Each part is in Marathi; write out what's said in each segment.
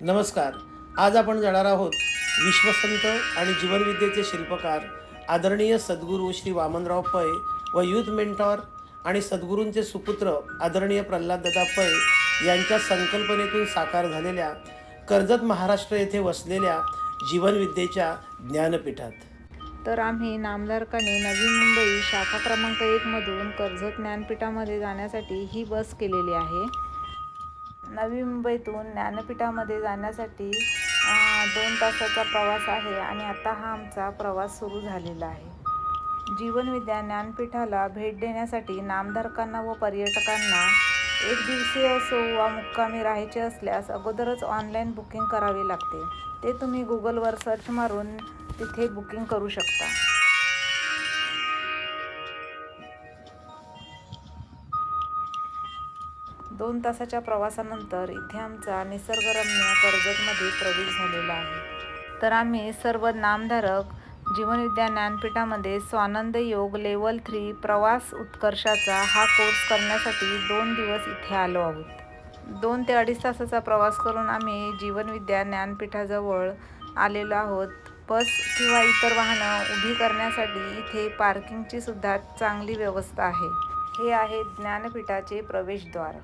नमस्कार. आज आपण जाणार आहोत विश्वसंत आणि जीवनविद्येचे शिल्पकार आदरणीय सद्गुरू श्री वामनराव पै व यूथ मेंटॉर आणि सद्गुरूंचे सुपुत्र आदरणीय प्रल्हाद पै यांच्या संकल्पनेतून साकार झालेल्या कर्जत महाराष्ट्र येथे वसलेल्या जीवनविद्येच्या ज्ञानपीठात. तर आम्ही नामधारकाने नवी मुंबई शाखा क्रमांक एकमधून कर्जत ज्ञानपीठामध्ये जाण्यासाठी ही बस केलेली आहे. नवी मुंबईतून ज्ञानपीठामध्ये जाण्यासाठी दोन तासाचा प्रवास आहे आणि आता हा आमचा प्रवास सुरू झालेला आहे. जीवनविद्या ज्ञानपीठाला भेट देण्यासाठी नामधारकांना व पर्यटकांना एक दिवसीय असो वा मुक्कामी राहायचे असल्यास अगोदरच ऑनलाईन बुकिंग करावे लागते. ते तुम्ही गुगलवर सर्च मारून तिथे बुकिंग करू शकता. दोन तासाच्या प्रवासानंतर इथे आमचा निसर्गरम्य कर्जतमध्ये प्रवेश झालेला आहे. तर आम्ही सर्व नामधारक जीवनविद्या ज्ञानपीठामध्ये स्वानंद योग लेवल थ्री प्रवास उत्कर्षाचा हा कोर्स करण्यासाठी दोन दिवस इथे आलो आहोत. दोन ते अडीच तासाचा प्रवास करून आम्ही जीवनविद्या ज्ञानपीठाजवळ आलेलो आहोत. बस किंवा इतर वाहनं उभी करण्यासाठी इथे पार्किंगची सुद्धा चांगली व्यवस्था आहे. हे आहे ज्ञानपीठाचे प्रवेशद्वार.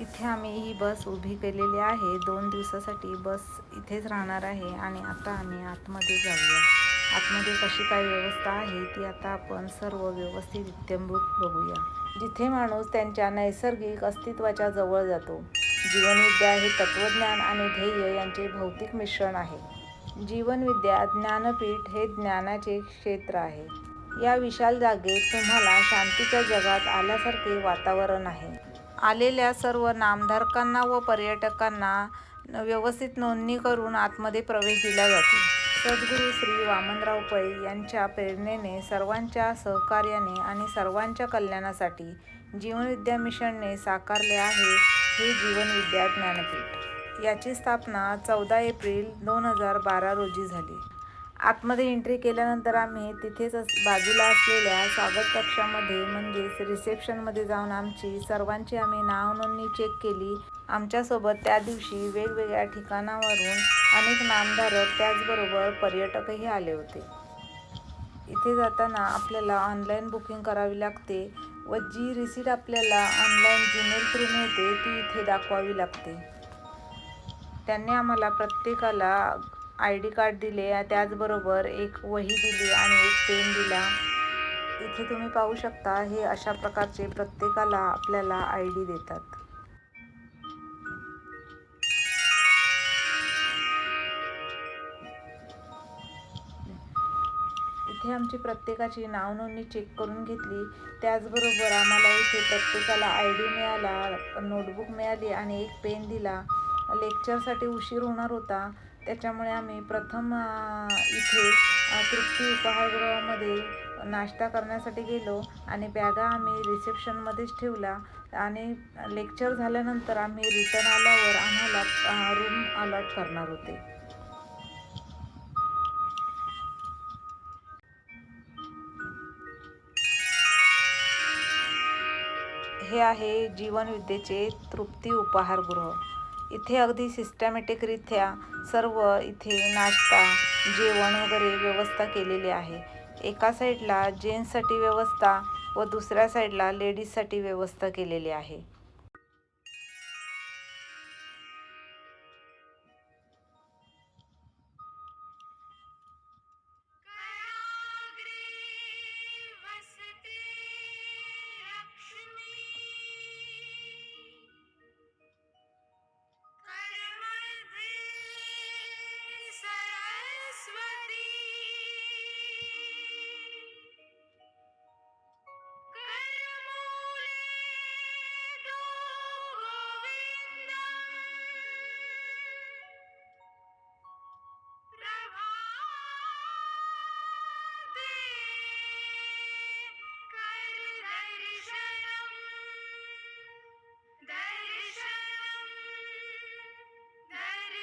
इथे आम्ही ही बस उभी केलेली आहे. दोन दिवसासाठी बस इथेच राहणार आहे आणि आता आम्ही आतमध्ये जाऊया. आतमध्ये कशी काय व्यवस्था आहे ती आता आपण सर्व व्यवस्थित इत्यंभूत बघूया. जिथे माणूस त्यांच्या नैसर्गिक अस्तित्वाच्या जवळ जातो. जीवनविद्या हे तत्त्वज्ञान आणि ध्येय यांचे भौतिक मिश्रण आहे. जीवनविद्या ज्ञानपीठ हे ज्ञानाचे क्षेत्र आहे. या विशाल जागेत तुम्हाला शांतीच्या जगात आल्यासारखे वातावरण आहे. आलेल्या सर्व नामधारकांना व पर्यटकांना व्यवस्थित नोंदणी करून आतमध्ये प्रवेश दिला जातो. सद्गुरू श्री वामनराव पै यांच्या प्रेरणेने सर्वांच्या सहकार्याने आणि सर्वांच्या कल्याणासाठी जीवनविद्या मिशनने साकारले आहे हे जीवनविद्या ज्ञानपीठ. याची स्थापना चौदा एप्रिल दोन हजार बारा रोजी झाली. आतमध्ये एंट्री केल्यानंतर आम्ही तिथेच अस बाजूला असलेल्या स्वागत कक्षामध्ये म्हणजेच रिसेप्शनमध्ये जाऊन आमची सर्वांची आम्ही नाव नोंदणी चेक केली. आमच्यासोबत त्या दिवशी वेगवेगळ्या ठिकाणावरून अनेक नामधारक त्याचबरोबर पर्यटकही आले होते. इथे जाताना आपल्याला ऑनलाईन बुकिंग करावी लागते व जी रिसीट आपल्याला ऑनलाईन जीमेल थ्रू मिळते ती इथे दाखवावी लागते. त्यांनी आम्हाला प्रत्येकाला आय डी कार्ड दिले त्याचबरोबर एक वही दिली आणि एक पेन दिला. इथे तुम्ही पाहू शकता हे अशा प्रकारचे प्रत्येकाला आपल्याला आय डी देतात. इथे आमची प्रत्येकाची नाव नोंदणी चेक करून घेतली. त्याचबरोबर आम्हाला इथे प्रत्येकाला आय डी मिळाला नोटबुक मिळाली आणि एक पेन दिला. लेक्चरसाठी उशीर होणार होता. त्याच्यामुळे आम्ही प्रथम इथे तृप्ती उपाहारगृहामध्ये नाश्ता करण्यासाठी गेलो आणि बॅगा आम्ही रिसेप्शनमध्येच ठेवला आणि लेक्चर झाल्यानंतर आम्ही रिटर्न आल्यावर आम्हाला रूम अलॉट करणार होते. हे आहे जीवनविद्येचे तृप्ती उपाहारगृह. इथे अगदी सिस्टमॅटिकरित्या सर्व इथे नाश्ता जेवण वगैरे व्यवस्था केलेली आहे. एका साईडला जेंट्ससाठी व्यवस्था व दुसऱ्या साईडला लेडीजसाठी व्यवस्था केलेली आहे.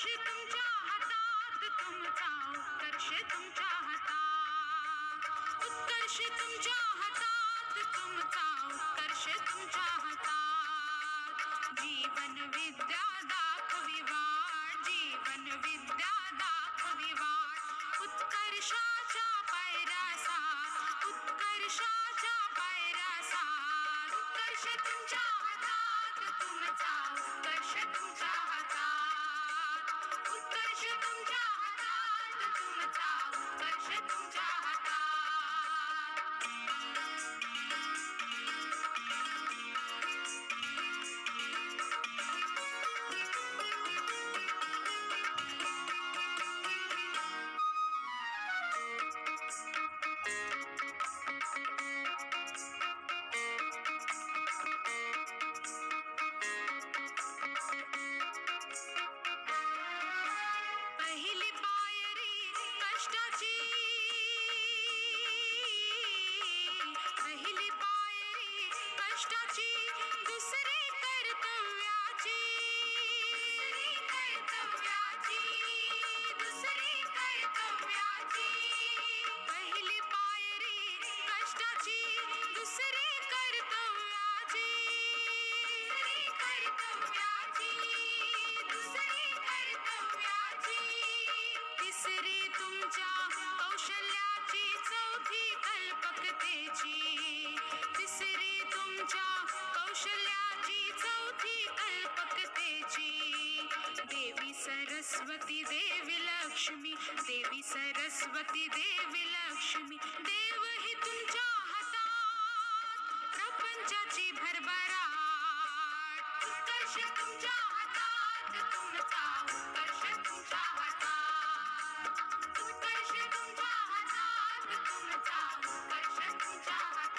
उत्कर्ष तुमच्या हातात तुमचा उत्कर्ष तुमच्या हातात. उत्कर्ष तुमच्या हातात तुमचा उत्कर्ष तुमच्या हातात. जीवन विद्या दाखवी वाट जीवन विद्या दाखवी वाट उत्कर्षाच्या पायऱ्यासा उत्कर्षाच्या पायऱ्या सात उत्कर्ष तुमच्या हातात तुमचा उत्कर्ष तुमच्या हातात. उत्कर्ष तुमच्या हातात तुमचा उत्कर्ष तुमच्या हातात. सरस्वती देवी लक्ष्मी देवी सरस्वती देवी लक्ष्मी देव ही तुमच्या हातात प्रपंचाची भरभराट. उत्कर्ष तुमच्या हातात तुमचा उत्कर्ष तुमच्या हातात. उत्कर्ष तुमच्या हातात तुमचा उत्कर्ष तुमच्या हातात.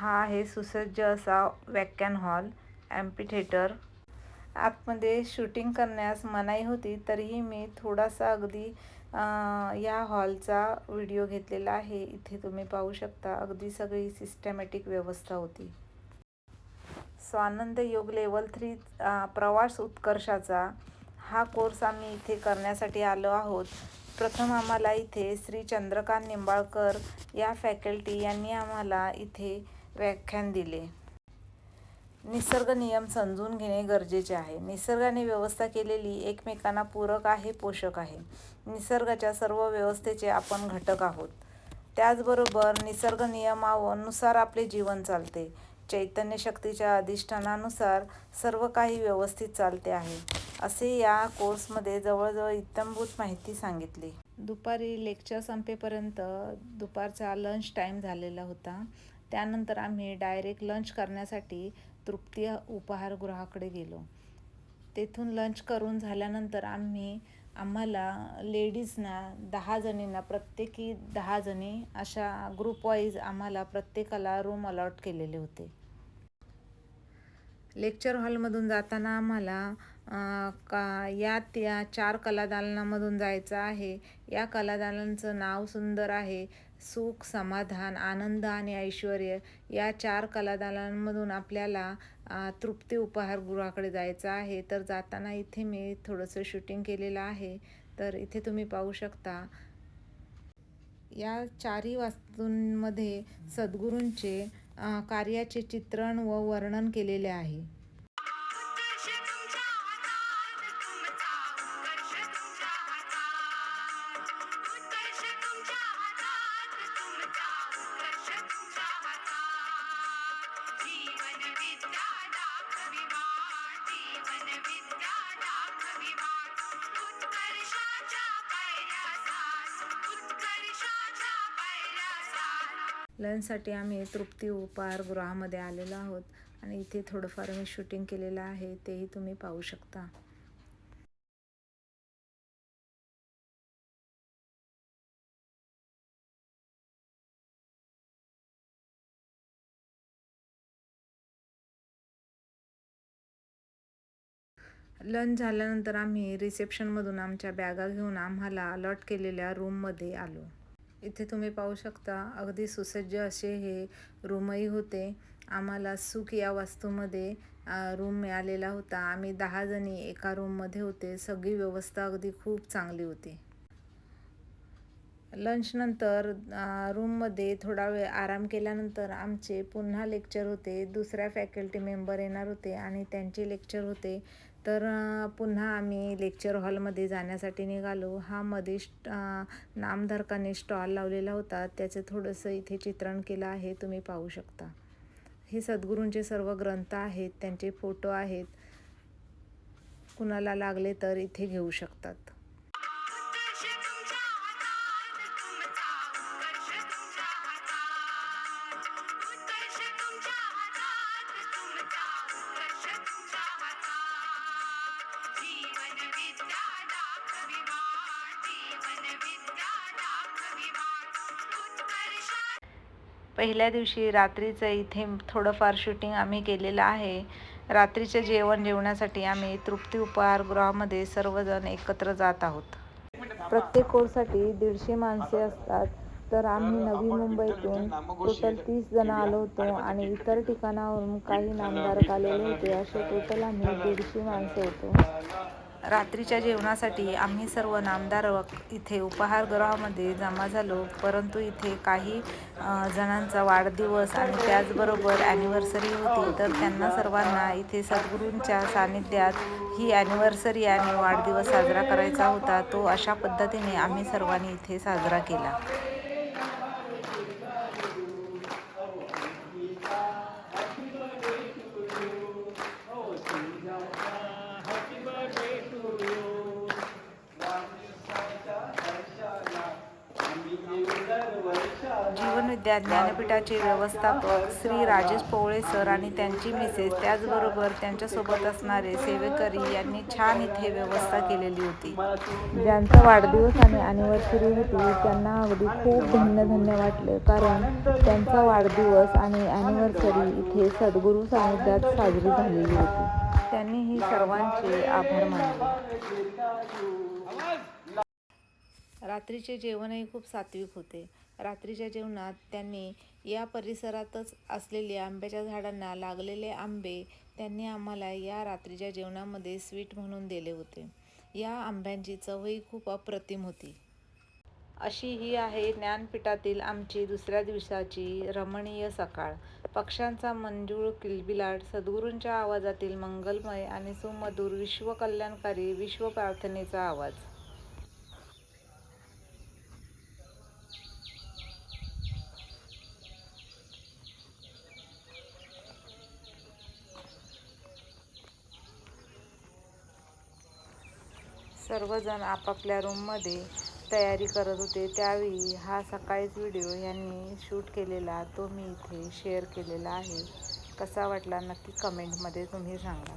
हा आहे सुसज्ज असा व्याख्यान हॉल ॲम्पिथेटर आतमध्ये शूटिंग करण्यास मनाई होती तरीही मी थोडासा अगदी या हॉलचा व्हिडिओ घेतलेला आहे. इथे तुम्ही पाहू शकता अगदी सगळी सिस्टमॅटिक व्यवस्था होती. स्वानंद योग लेवल थ्री प्रवास उत्कर्षाचा हा कोर्स आम्ही इथे करण्यासाठी आलो आहोत. प्रथम आम्हाला इथे श्री चंद्रकांत निंबाळकर या फॅकल्टी यांनी आम्हाला इथे व्याख्यान दिले. निसर्ग नियम समजून घेणे गरजेचे आहे. निसर्गाने व्यवस्था केलेली एकमेकांना पूरक आहे पोषक आहे. निसर्गाच्या सर्व व्यवस्थेचे आपण घटक आहोत. त्याचबरोबर निसर्ग नियमानुसार आपले जीवन चालते. चैतन्य शक्तीच्या अधिष्ठानानुसार सर्व काही व्यवस्थित चालते आहे असे या कोर्समध्ये जवळजवळ इत्तमभूत माहिती सांगितली. दुपारी लेक्चर संपेपर्यंत दुपारचा लंच टाईम झालेला होता. त्यानंतर आम्ही डायरेक्ट लंच करण्यासाठी तृप्ती उपाहारगृहाकडे गेलो. तेथून लंच करून झाल्यानंतर आम्ही आम्हाला लेडीजना दहा जणींना प्रत्येकी दहा जणी अशा ग्रुपवाईज आम्हाला प्रत्येकाला रूम अलॉट केलेले होते. लेक्चर हॉलमधून जाताना आम्हाला का का या त्या चार कलादालनामधून जायचं आहे. या कलादालनाचं नाव सुंदर आहे. सुख समाधान आनंद आणि ऐश्वर या चार कलादालांमधून आपल्याला तृप्ती उपहारगृहाकडे जायचं आहे. तर जाताना इथे मी थोडंसं शूटिंग केलेलं आहे. तर इथे तुम्ही पाहू शकता या चारही वास्तूंमध्ये सद्गुरूंचे कार्याचे चित्रण व वर्णन केलेले आहे. लंचसाठी आम्ही तृप्ती उपहारगृहामध्ये आलेलो आहोत आणि इथे थोडंफार मी शूटिंग केलेलं आहे तेही तुम्ही पाहू शकता. लंच झाल्यानंतर आम्ही रिसेप्शनमधून आमच्या बॅगा घेऊन आम्हाला अलॉट केलेल्या रूममध्ये आलो. इथे तुम्ही पाहू शकता अगदी सुसज्ज असे हे रूमही होते. आम्हाला सुख या वास्तूमध्ये रूम मिळालेला होता. आम्ही दहा जणी एका रूममध्ये होते. सगळी व्यवस्था अगदी खूप चांगली होती. लंचनंतर रूममध्ये थोडा वेळ आराम केल्यानंतर आमचे पुन्हा लेक्चर होते. दुसऱ्या फॅकल्टी मेंबर येणार होते आणि त्यांचे लेक्चर होते. तर पुन्हा आम्ही लेक्चर हॉलमध्ये जाण्यासाठी निघालो. हा मध्ये नामधारकाने स्टॉल लावलेला होता. त्याचं थोडंसं इथे चित्रण केलं आहे. तुम्ही पाहू शकता. हे सद्गुरूंचे सर्व ग्रंथ आहेत. त्यांचे फोटो आहेत. कुणाला लागले तर इथे घेऊ शकतात. पहिल्या दिवशी रात्रीचं इथे थोडंफार शूटिंग आम्ही केलेलं आहे. रात्रीचे जेवण जेवण्यासाठी आम्ही तृप्ती उपहारगृहामध्ये सर्वजण एकत्र जात आहोत. प्रत्येक कोर्ससाठी दीडशे माणसे असतात. तर आम्ही नवी मुंबईतून टोटल तीस जण आलो होतो आणि इतर ठिकाणावरून काही नामधारक आलेले होते. असे टोटल आम्ही दीडशे माणसं होतो. रात्रीच्या जेवणासाठी आम्ही सर्व नामदारक इथे उपाहारगृहामध्ये जमा झालो. परंतु इथे काही जणांचा वाढदिवस आणि त्याचबरोबर ॲनिव्हर्सरी होती. तर त्यांना सर्वांना इथे सद्गुरूंच्या सानिध्यात ही ॲनिव्हर्सरी आणि वाढदिवस साजरा करायचा होता. तो अशा पद्धतीने आम्ही सर्वांनी इथे साजरा केला. जीवनविद्या ज्ञानपीठाचे व्यवस्थापक श्री राजेश पोवळे सर आणि त्यांची मिसेस त्याचबरोबर त्यांच्यासोबत असणारे सेवेकरी यांनी छान इथे व्यवस्था केलेली होती. ज्यांचा वाढदिवस आणि अॅनिव्हर्सरी होती त्यांना अगदी खूप धन्य धन्य वाटले. कारण त्यांचा वाढदिवस आणि अॅनिव्हर्सरी इथे सद्गुरू सानिध्यात साजरी झालेली होती. त्यांनीही सर्वांचे आभार मानले. रात्रीचे जेवणही खूप सात्विक होते. रात्रीच्या जेवणात त्यांनी या परिसरातच असलेले आंब्याच्या झाडांना लागलेले आंबे त्यांनी आम्हाला या रात्रीच्या जेवणामध्ये स्वीट म्हणून दिले होते. या आंब्यांची चवही खूप अप्रतिम होती. अशी ही आहे ज्ञानपीठातील आमची दुसऱ्या दिवसाची रमणीय सकाळ. पक्ष्यांचा मंजूळ किलबिलाट सद्गुरूंच्या आवाजातील मंगलमय आणि सुमधुर विश्वकल्याणकारी विश्व प्रार्थनेचा आवाज. सर्वजण आपापल्या रूममध्ये तयारी करत होते. त्यावेळी हा सकाळीच व्हिडिओ यांनी शूट केलेला तो मी इथे शेअर केलेला आहे. कसा वाटला नक्की कमेंटमध्ये तुम्ही सांगा.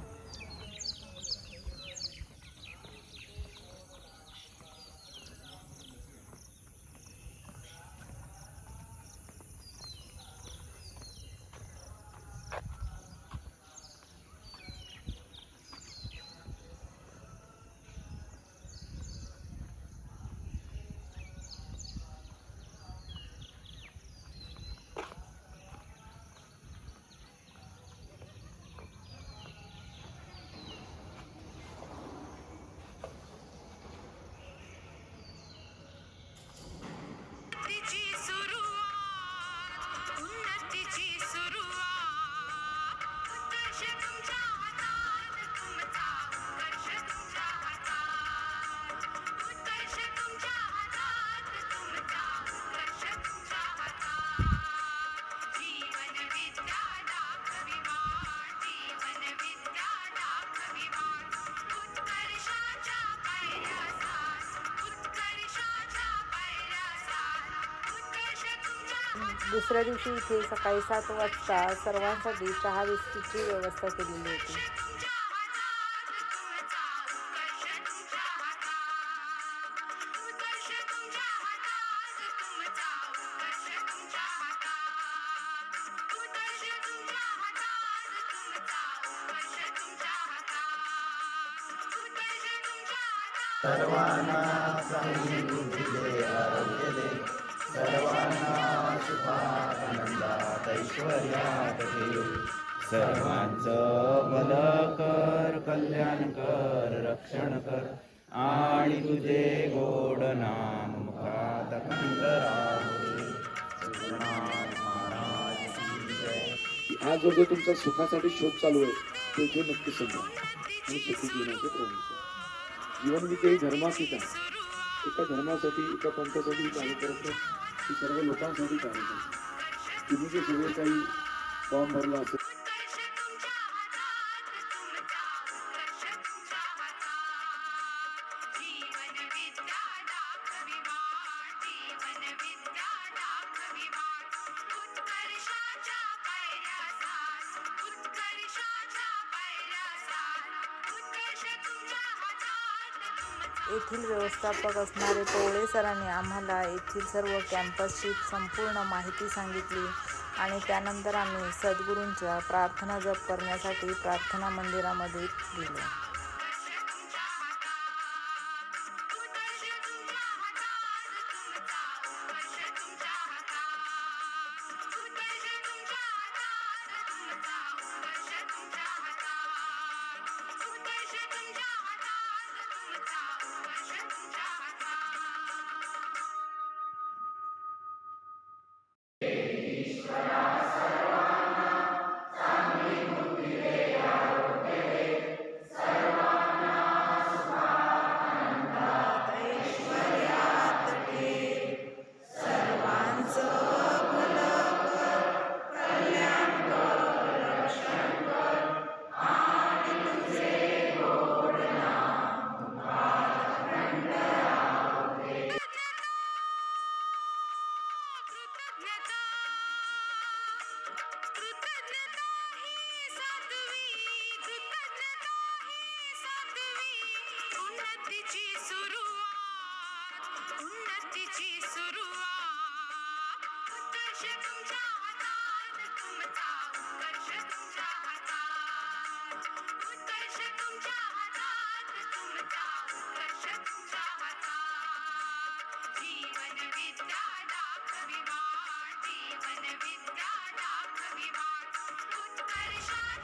दुसऱ्या दिवशी इथे सकाळी सात वाजता सर्वांसाठी चहा बिस्किटची व्यवस्था केलेली होती. सर्वांचं भलं कर कल्याण कर रक्षण कर आणि तुझे गोड नाम मुखात आज जो जो तुमचा सुखासाठी शोध चालू आहे तो इथे नक्की समजा आणि सुखी जीवनाचे प्रमुख जीवन म्हणजे मी काही धर्माचीच आहे. एका धर्मासाठी एका पंथासाठी कार्य करत नाही. ती सर्व लोकांसाठी कार्य करते तुम्ही जे सगळे काही फॉर्म भरला असेल येथील व्यवस्थापक असणारे पवळे सरांनी आम्हाला येथील सर्व कॅम्पसची संपूर्ण माहिती सांगितली आणि त्यानंतर आम्ही सद्गुरूंच्या प्रार्थना जप करण्यासाठी प्रार्थना मंदिरामध्ये गेलो.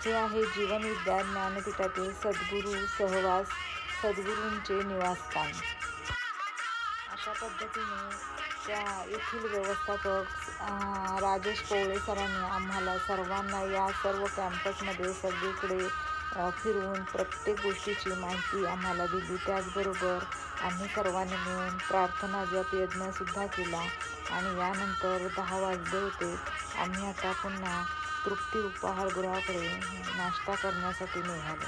हे आहे जीवन विद्या ज्ञानपीठातील सद्गुरू सहवास सद्गुरूंचे निवासस्थान. पद्धतीने त्या येथील व्यवस्थापक राजेश कोवळे सरांनी आम्हाला सर्वांना या सर्व कॅम्पसमध्ये सगळीकडे फिरून फिरवून प्रत्येक गोष्टीची माहिती आम्हाला दिली. त्याचबरोबर आम्ही सर्वांनी मिळून प्रार्थना जप यज्ञसुद्धा केला आणि यानंतर दहा वाजले होते. आम्ही आता पुन्हा तृप्ती उपाहारगृहाकडे नाश्ता करण्यासाठी निघालो.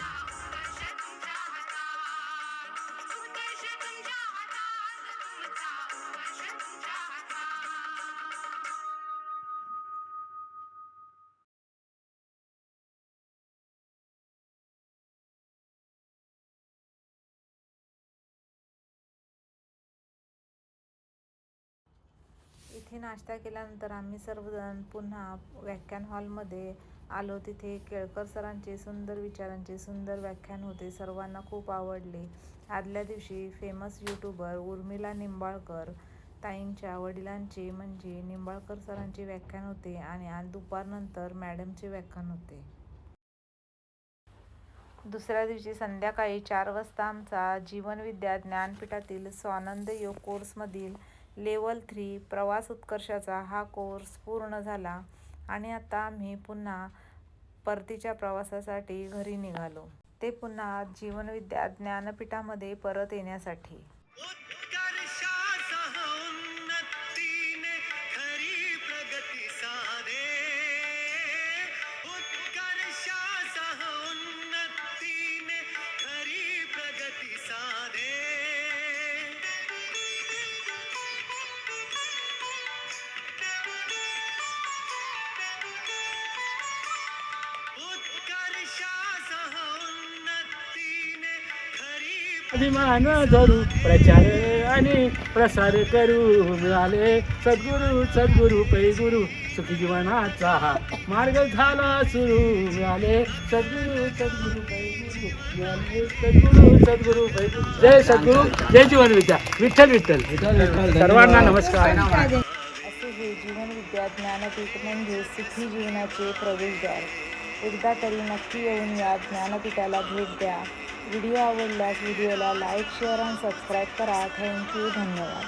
इथे नाश्ता केल्यानंतर आम्ही सर्वजण पुन्हा व्याख्यान हॉलमध्ये आलो. तिथे केळकर सरांचे सुंदर विचारांचे सुंदर व्याख्यान होते. सर्वांना खूप आवडले. आदल्या दिवशी फेमस यूट्यूबर उर्मिला निंबाळकर ताईंच्या वडिलांचे म्हणजे निंबाळकर सरांचे व्याख्यान होते आणि आज दुपारनंतर मॅडमचे व्याख्यान होते. दुसऱ्या दिवशी संध्याकाळी चार वाजता आमचा जीवनविद्या ज्ञानपीठातील स्वानंद योग कोर्समधील लेवल थ्री प्रवास उत्कर्षाचा हा कोर्स पूर्ण झाला आणि आता आम्ही पुन्हा परतीच्या प्रवासासाठी घरी निघालो. ते पुन्हा जीवनविद्या ज्ञानपीठामध्ये परत येण्यासाठी. अभिमान धरू प्रचार आणि प्रसार करू. मिळाले सद्गुरू सद्गुरू पै गुरु. सुखी जीवनाचा हा मार्ग झाला सुरू. मिळाले सद्गुरू सद्गुरू मिळाले सद्गुरू सद्गुरू जय सद्गुरू जय जीवन विद्या. विठ्ठल विठ्ठल. सर्वांना नमस्कार. असे हे जीवन विद्या ज्ञानपीठ म्हणजे सुखी जीवनाचे प्रवेशद्वार एकदा तरी नक्की येऊन या ज्ञानपीठाला भेट द्या. व्हिडिओ आवडल्यास व्हिडिओला लाईक शेअर आणि सबस्क्राईब करा. थँक्यू धन्यवाद.